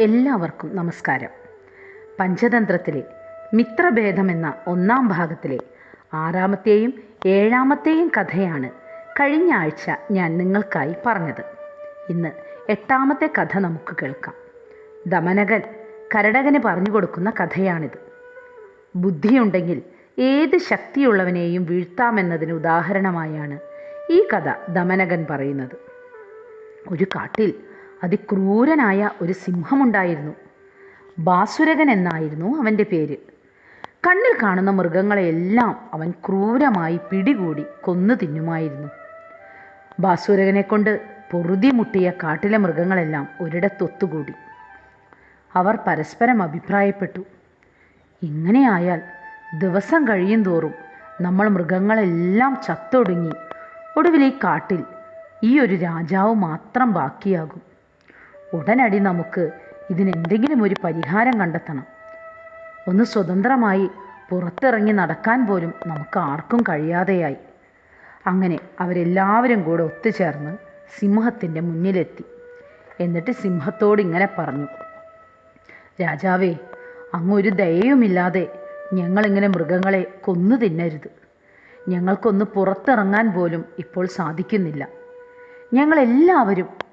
എല്ലാവർക്കും നമസ്കാരം. പഞ്ചതന്ത്രത്തിലെ മിത്രഭേദം എന്ന ഒന്നാം ഭാഗത്തിലെ ആറാമത്തെയും ഏഴാമത്തെയും കഥയാണ് കഴിഞ്ഞ ആഴ്ച ഞാൻ നിങ്ങൾക്കായി പറഞ്ഞത്. ഇന്ന് എട്ടാമത്തെ കഥ നമുക്ക് കേൾക്കാം. ദമനകൻ കരടകന് പറഞ്ഞു കൊടുക്കുന്ന കഥയാണിത്. ബുദ്ധിയുണ്ടെങ്കിൽ ഏത് ശക്തിയുള്ളവനെയും വീഴ്ത്താമെന്നതിന് ഉദാഹരണമായാണ് ഈ കഥ ദമനകൻ പറയുന്നത്. ഒരു കാട്ടിൽ അതിക്രൂരനായ ഒരു സിംഹമുണ്ടായിരുന്നു. ബാസുരകൻ എന്നായിരുന്നു അവന്റെ പേര്. കണ്ണിൽ കാണുന്ന മൃഗങ്ങളെയെല്ലാം അവൻ ക്രൂരമായി പിടികൂടി കൊന്നു തിന്നുമായിരുന്നു. ബാസുരകനെ കൊണ്ട് പൊറുതി മുട്ടിയ കാട്ടിലെ മൃഗങ്ങളെല്ലാം ഒരിടത്തൊത്തുകൂടി. അവർ പരസ്പരം അഭിപ്രായപ്പെട്ടു. ഇങ്ങനെയായാൽ ദിവസം കഴിയും തോറും നമ്മൾ മൃഗങ്ങളെല്ലാം ചത്തൊടുങ്ങി. ഒടുവിൽ ഈ കാട്ടിൽ ഈ ഒരു രാജാവ് മാത്രം ബാക്കിയാകും. ഉടനടി നമുക്ക് ഇതിനെന്തെങ്കിലും ഒരു പരിഹാരം കണ്ടെത്തണം. ഒന്ന് സ്വതന്ത്രമായി പുറത്തിറങ്ങി നടക്കാൻ പോലും നമുക്ക് ആർക്കും കഴിയാതെയായി. അങ്ങനെ അവരെല്ലാവരും കൂടെ ഒത്തുചേർന്ന് സിംഹത്തിന്റെ മുന്നിലെത്തി. എന്നിട്ട് സിംഹത്തോട് ഇങ്ങനെ പറഞ്ഞു. രാജാവേ അങ്ങൊരു ദയയുമില്ലാതെ ഞങ്ങളിങ്ങനെ മൃഗങ്ങളെ കൊന്നു തിന്നരുത്. ഞങ്ങൾക്കൊന്ന് പുറത്തിറങ്ങാൻ പോലും ഇപ്പോൾ സാധിക്കുന്നില്ല. ഞങ്ങളെല്ലാവരും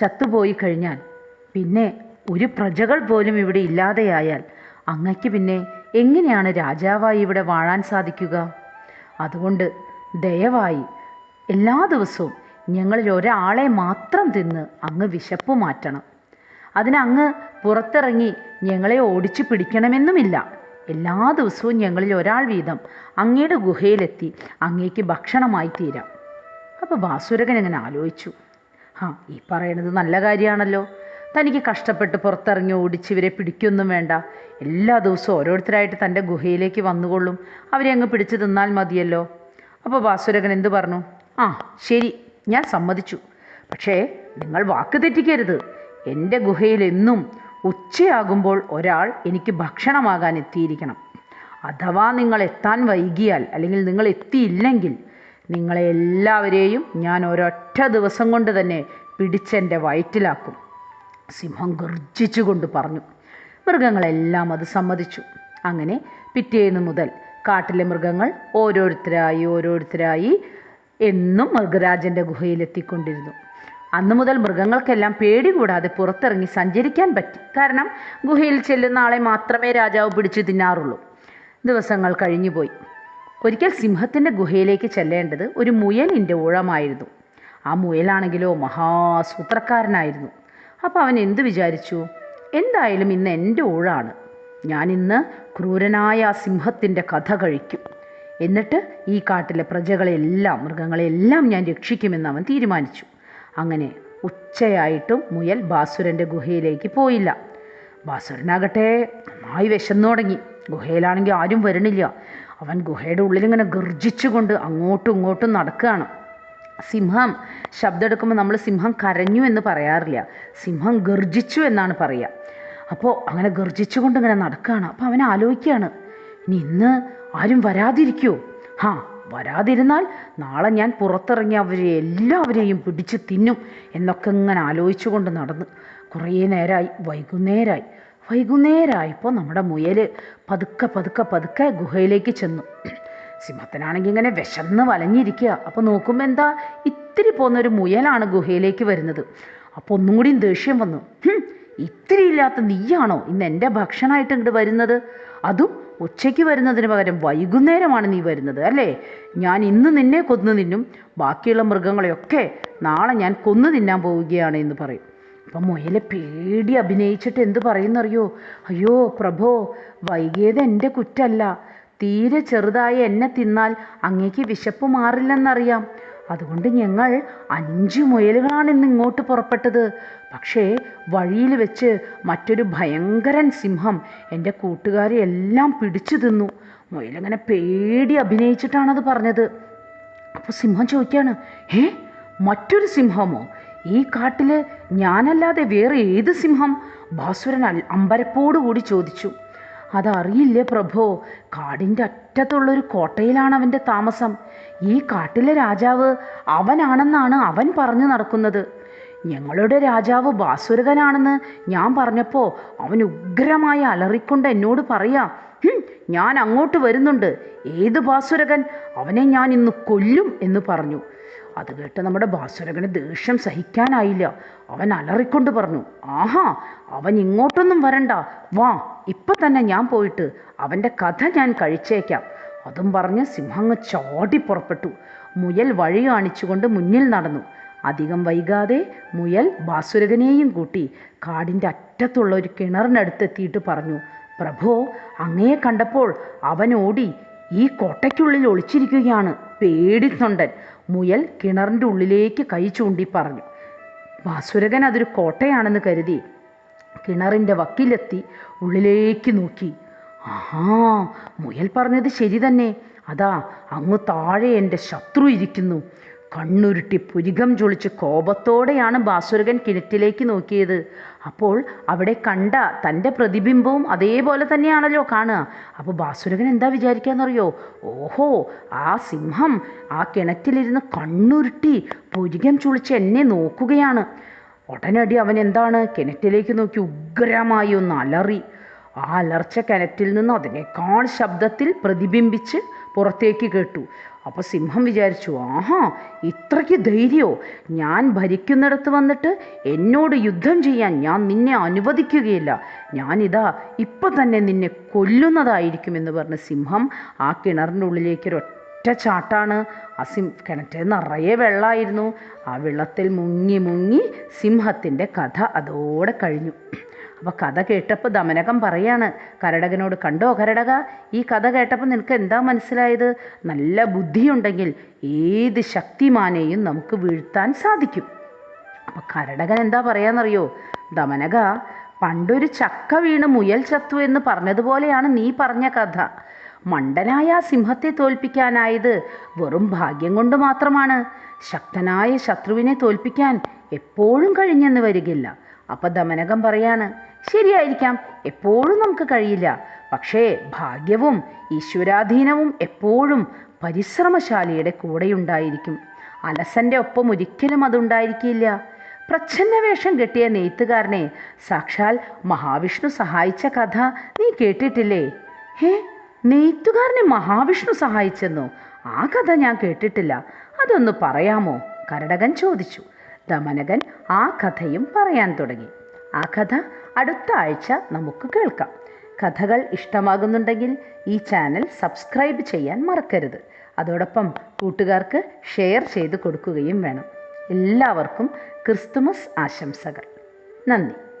ചത്തുപോയി കഴിഞ്ഞാൽ പിന്നെ ഒരു പ്രജകൾ പോലും ഇവിടെ ഇല്ലാതെയായാൽ അങ്ങയ്ക്ക് പിന്നെ എങ്ങനെയാണ് രാജാവായി ഇവിടെ വാഴാൻ സാധിക്കുക? അതുകൊണ്ട് ദയവായി എല്ലാ ദിവസവും ഞങ്ങളിൽ ഒരാളെ മാത്രം തിന്ന് അങ്ങ് വിശപ്പ് മാറ്റണം. അതിന് അങ്ങ് പുറത്തിറങ്ങി ഞങ്ങളെ ഓടിച്ചു പിടിക്കണമെന്നുമില്ല. എല്ലാ ദിവസവും ഞങ്ങളിൽ ഒരാൾ വീതം അങ്ങയുടെ ഗുഹയിലെത്തി അങ്ങേക്ക് ഭക്ഷണമായി തീരാം. അപ്പോൾ വാസുരകൻ അങ്ങനെ ആലോചിച്ചു. ആ ഈ പറയണത് നല്ല കാര്യമാണല്ലോ. തനിക്ക് കഷ്ടപ്പെട്ട് പുറത്തിറങ്ങി ഓടിച്ച് ഇവരെ പിടിക്കൊന്നും വേണ്ട. എല്ലാ ദിവസവും ഓരോരുത്തരായിട്ട് തന്റെ ഗുഹയിലേക്ക് വന്നുകൊള്ളും. അവരെ അങ്ങ് പിടിച്ചു തിന്നാൽ മതിയല്ലോ. അപ്പോൾ വാസുരകൻ എന്തു പറഞ്ഞു? ആ ശരി ഞാൻ സമ്മതിച്ചു. പക്ഷേ നിങ്ങൾ വാക്ക് തെറ്റിക്കരുത്. എന്റെ ഗുഹയിൽ എന്നും ഉച്ചയാകുമ്പോൾ ഒരാൾ എനിക്ക് ഭക്ഷണമാകാൻ എത്തിയിരിക്കണം. അഥവാ നിങ്ങൾ എത്താൻ വൈകിയാൽ അല്ലെങ്കിൽ നിങ്ങൾ എത്തിയില്ലെങ്കിൽ നിങ്ങളെ എല്ലാവരെയും ഞാൻ ഒരൊറ്റ ദിവസം കൊണ്ട് തന്നെ പിടിച്ചെന്റെ വയറ്റിലാക്കും. സിംഹം ഗർജിച്ചുകൊണ്ട് പറഞ്ഞു. മൃഗങ്ങളെല്ലാം അത് സമ്മതിച്ചു. അങ്ങനെ പിറ്റേന്ന് മുതൽ കാട്ടിലെ മൃഗങ്ങൾ ഓരോരുത്തരായി ഓരോരുത്തരായി എന്നും മൃഗരാജന്റെ ഗുഹയിലെത്തിക്കൊണ്ടിരുന്നു അന്നു മുതൽ മൃഗങ്ങൾക്കെല്ലാം പേടി കൂടാതെ പുറത്തിറങ്ങി സഞ്ചരിക്കാൻ പറ്റി. കാരണം ഗുഹയിൽ ചെല്ലുന്ന ആളെ മാത്രമേ രാജാവ് പിടിച്ചു തിന്നാറുള്ളൂ. ദിവസങ്ങൾ കഴിഞ്ഞുപോയി. ഒരിക്കൽ സിംഹത്തിന്റെ ഗുഹയിലേക്ക് ചെല്ലേണ്ടത് ഒരു മുയലിന്റെ ഊഴമായിരുന്നു. ആ മുയലാണെങ്കിലോ മഹാസൂത്രക്കാരനായിരുന്നു. അപ്പോൾ അവൻ എന്ത് വിചാരിച്ചു? എന്തായാലും ഇന്ന് എന്റെ ഊഴാണ്. ഞാൻ ഇന്ന് ക്രൂരനായ ആ സിംഹത്തിന്റെ കഥ കഴിക്കും. എന്നിട്ട് ഈ കാട്ടിലെ പ്രജകളെല്ലാം മൃഗങ്ങളെല്ലാം ഞാൻ രക്ഷിക്കുമെന്ന് അവൻ തീരുമാനിച്ചു. അങ്ങനെ ഉച്ചയായിട്ടും മുയൽ ബാസുരന്റെ ഗുഹയിലേക്ക് പോയില്ല. ബാസുരനാകട്ടെ നന്നായി വിശന്നു തുടങ്ങി. ഗുഹയിലാണെങ്കിൽ ആരും വരണില്ല. അവൻ ഗുഹയുടെ ഉള്ളിലിങ്ങനെ ഗർജിച്ചുകൊണ്ട് അങ്ങോട്ടും ഇങ്ങോട്ടും നടക്കുകയാണ്. സിംഹം ശബ്ദമെടുക്കുമ്പോൾ നമ്മൾ സിംഹം കരഞ്ഞു എന്ന് പറയാറില്ല. സിംഹം ഗർജിച്ചു എന്നാണ് പറയുക. അപ്പോൾ അങ്ങനെ ഗർജിച്ചുകൊണ്ട് ഇങ്ങനെ നടക്കുകയാണ്. അപ്പോൾ അവൻ ആലോചിക്കുകയാണ് ഇനി ഇന്ന് ആരും വരാതിരിക്കുമോ ഹാ വരാതിരുന്നാൽ നാളെ ഞാൻ പുറത്തിറങ്ങി അവരെ എല്ലാവരെയും പിടിച്ച് തിന്നും എന്നൊക്കെ ഇങ്ങനെ ആലോചിച്ചുകൊണ്ട് നടന്ന് കുറേ നേരമായി വൈകുന്നേരമായി. വൈകുന്നേരമായപ്പോൾ നമ്മുടെ മുയൽ പതുക്കെ പതുക്കെ പതുക്കെ ഗുഹയിലേക്ക് ചെന്നു. സിംഹത്തിനാണെങ്കിൽ ഇങ്ങനെ വിശന്ന് വലഞ്ഞിരിക്കുക. അപ്പോൾ നോക്കുമ്പോൾ എന്താ? ഇത്തിരി പോകുന്നൊരു മുയലാണ് ഗുഹയിലേക്ക് വരുന്നത്. അപ്പോൾ ഒന്നും കൂടിയും ദേഷ്യം വന്നു. "ഹും, ഇത്തിരി ഇല്ലാത്ത നീയാണോ ഇന്ന് എന്റെ ഭക്ഷണമായിട്ട് ഇങ്ങോട്ട് വരുന്നത്? അതും ഉച്ചയ്ക്ക് വരുന്നതിന് പകരം വൈകുന്നേരമാണ് നീ വരുന്നത് അല്ലേ? ഞാൻ ഇന്ന് നിന്നെ കൊന്നു നിന്നും ബാക്കിയുള്ള മൃഗങ്ങളെയൊക്കെ നാളെ ഞാൻ കൊന്നു തിന്നാൻ പോവുകയാണ് എന്ന് പറയും. അപ്പം മുയലെ പേടി അഭിനയിച്ചിട്ട് എന്ത് പറയുന്നറിയോ? അയ്യോ പ്രഭോ വൈകിയത് എന്റെ കുറ്റല്ല. തീരെ ചെറുതായ എന്നെ തിന്നാൽ അങ്ങേക്ക് വിശപ്പ് മാറില്ലെന്നറിയാം. അതുകൊണ്ട് ഞങ്ങൾ അഞ്ച് മുയലുകളാണ് ഇന്ന് ഇങ്ങോട്ട് പുറപ്പെട്ടത്. പക്ഷേ വഴിയിൽ വെച്ച് മറ്റൊരു ഭയങ്കരൻ സിംഹം എന്റെ കൂട്ടുകാരെ എല്ലാം പിടിച്ചു തിന്നു. മുയലങ്ങനെ പേടി അഭിനയിച്ചിട്ടാണത് പറഞ്ഞത്. അപ്പോൾ സിംഹം ചോദിക്കുകയാണ് ഏ? മറ്റൊരു സിംഹമോ? ഈ കാട്ടിൽ ഞാനല്ലാതെ വേറെ ഏത് സിംഹം? ഭാസുരൻ അമ്പരപ്പോടുകൂടി ചോദിച്ചു. അതറിയില്ലേ പ്രഭോ കാടിന്റെ അറ്റത്തുള്ളൊരു കോട്ടയിലാണ് അവന്റെ താമസം. ഈ കാട്ടിലെ രാജാവ് അവനാണെന്നാണ് അവൻ പറഞ്ഞു നടക്കുന്നത്. ഞങ്ങളുടെ രാജാവ് ബാസുരകനാണെന്ന് ഞാൻ പറഞ്ഞപ്പോൾ അവൻ ഉഗ്രമായി അലറിക്കൊണ്ട് എന്നോട് പറയാ ഞാൻ അങ്ങോട്ട് വരുന്നുണ്ട്. ഏത് ബാസുരകൻ? അവനെ ഞാൻ ഇന്ന് കൊല്ലും എന്ന് പറഞ്ഞു. അത് കേട്ട് നമ്മുടെ ഭാസ്വരകന് ദേഷ്യം സഹിക്കാനായില്ല. അവൻ അലറിക്കൊണ്ട് പറഞ്ഞു ആഹാ അവൻ ഇങ്ങോട്ടൊന്നും വരണ്ട. വാ ഇപ്പം തന്നെ ഞാൻ പോയിട്ട് അവന്റെ കഥ ഞാൻ കഴിച്ചേക്കാം. അതും പറഞ്ഞ് സിംഹങ്ങ് ചാടി പുറപ്പെട്ടു. മുയൽ വഴി കാണിച്ചുകൊണ്ട് മുന്നിൽ നടന്നു. അധികം വൈകാതെ മുയൽ ബാസുരകനെയും കൂട്ടി കാടിന്റെ അറ്റത്തുള്ള ഒരു കിണറിനടുത്തെത്തിയിട്ട് പറഞ്ഞു പ്രഭോ അങ്ങയെ കണ്ടപ്പോൾ അവൻ ഓടി ഈ കോട്ടയ്ക്കുള്ളിൽ ഒളിച്ചിരിക്കുകയാണ്. പേടിത്തൊണ്ടൻ. മുയൽ കിണറിന്റെ ഉള്ളിലേക്ക് കൈ ചൂണ്ടി പറഞ്ഞു വാസുരകൻ അതൊരു കോട്ടയാണെന്ന് കരുതി കിണറിന്റെ വക്കിലെത്തി ഉള്ളിലേക്ക് നോക്കി. ആഹാ മുയൽ പറഞ്ഞത് ശരി തന്നെ. അതാ അങ്ങ് താഴെ എന്റെ ശത്രു ഇരിക്കുന്നു. കണ്ണുരുട്ടി പുരികം ചൊളിച്ച് കോപത്തോടെയാണ് ബാസുരകൻ കിണറ്റിലേക്ക് നോക്കിയത്. അപ്പോൾ അവിടെ കണ്ട തന്റെ പ്രതിബിംബവും അതേപോലെ തന്നെയാണല്ലോ കാണുക. അപ്പോൾ ബാസുരകൻ എന്താ വിചാരിക്കാന്നറിയോ? ഓഹോ ആ സിംഹം ആ കിണറ്റിലിരുന്ന് കണ്ണുരുട്ടി പുരികം ചുളിച്ച് എന്നെ നോക്കുകയാണ്. ഉടനടി അവൻ എന്താണ്? കിണറ്റിലേക്ക് നോക്കി ഉഗ്രമായി ഒന്ന് അലറി. ആ അലർച്ച കിണറ്റിൽ നിന്ന് അതിനേക്കാൾ ശബ്ദത്തിൽ പ്രതിബിംബിച്ച് പുറത്തേക്ക് കേട്ടു. അപ്പോൾ സിംഹം വിചാരിച്ചു ആഹാ ഇത്രയ്ക്ക് ധൈര്യമോ ഞാൻ ഭരിക്കുന്നിടത്ത് വന്നിട്ട് എന്നോട് യുദ്ധം ചെയ്യാൻ ഞാൻ നിന്നെ അനുവദിക്കുകയില്ല. ഞാനിതാ ഇപ്പം തന്നെ നിന്നെ കൊല്ലുന്നതായിരിക്കുമെന്ന് പറഞ്ഞ് സിംഹം ആ കിണറിന്റെ ഉള്ളിലേക്ക് ഒറ്റ ചാട്ടാണ്. ആ സിം കിണറ്റിൽ നിറയെ വെള്ളമായിരുന്നു ആ വെള്ളത്തിൽ മുങ്ങി മുങ്ങി സിംഹത്തിന്റെ കഥ അതോടെ കഴിഞ്ഞു. അപ്പോൾ കഥ കേട്ടപ്പോൾ ദമനകം പറയാണ് കരടകനോട് കണ്ടോ കരടക ഈ കഥ കേട്ടപ്പോൾ നിനക്ക് എന്താ മനസ്സിലായത്? നല്ല ബുദ്ധിയുണ്ടെങ്കിൽ ഏത് ശക്തിമാനെയും നമുക്ക് വീഴ്ത്താൻ സാധിക്കും. അപ്പോൾ കരടകൻ എന്താ പറയാന്നറിയോ? ദമനക പണ്ടൊരു ചക്ക വീണ് മുയൽ ചത്തു എന്ന് പറഞ്ഞതുപോലെയാണ് നീ പറഞ്ഞ കഥ. മണ്ടനായ സിംഹത്തെ തോൽപ്പിക്കാനായത് വെറും ഭാഗ്യം കൊണ്ട് മാത്രമാണ്. ശക്തനായ ശത്രുവിനെ തോൽപ്പിക്കാൻ എപ്പോഴും കഴിഞ്ഞെന്ന് വരികില്ല. അപ്പൊ ദമനകം പറയാണ് ശരിയായിരിക്കാം. എപ്പോഴും നമുക്ക് കഴിയില്ല. പക്ഷേ ഭാഗ്യവും ഈശ്വരാധീനവും എപ്പോഴും പരിശ്രമശാലിയുടെ കൂടെയുണ്ടായിരിക്കും. അലസന്റെ ഒപ്പം ഒരിക്കലും അതുണ്ടായിരിക്കില്ല. പ്രച്ഛന്ന വേഷം കെട്ടിയ നെയ്ത്തുകാരനെ സാക്ഷാൽ മഹാവിഷ്ണു സഹായിച്ച കഥ നീ കേട്ടിട്ടില്ലേ? ഹേ നെയ്ത്തുകാരനെ മഹാവിഷ്ണു സഹായിച്ചെന്നോ? ആ കഥ ഞാൻ കേട്ടിട്ടില്ല. അതൊന്ന് പറയാമോ? കരടകൻ ചോദിച്ചു. ദമനകൻ ആ കഥയും പറയാൻ തുടങ്ങി. ആ കഥ അടുത്ത ആഴ്ച നമുക്ക് കേൾക്കാം. കഥകൾ ഇഷ്ടമാകുന്നുണ്ടെങ്കിൽ ഈ ചാനൽ സബ്സ്ക്രൈബ് ചെയ്യാൻ മറക്കരുത്. അതോടൊപ്പം കൂട്ടുകാർക്ക് ഷെയർ ചെയ്ത് കൊടുക്കുകയും വേണം. എല്ലാവർക്കും ക്രിസ്തുമസ് ആശംസകൾ. നന്ദി.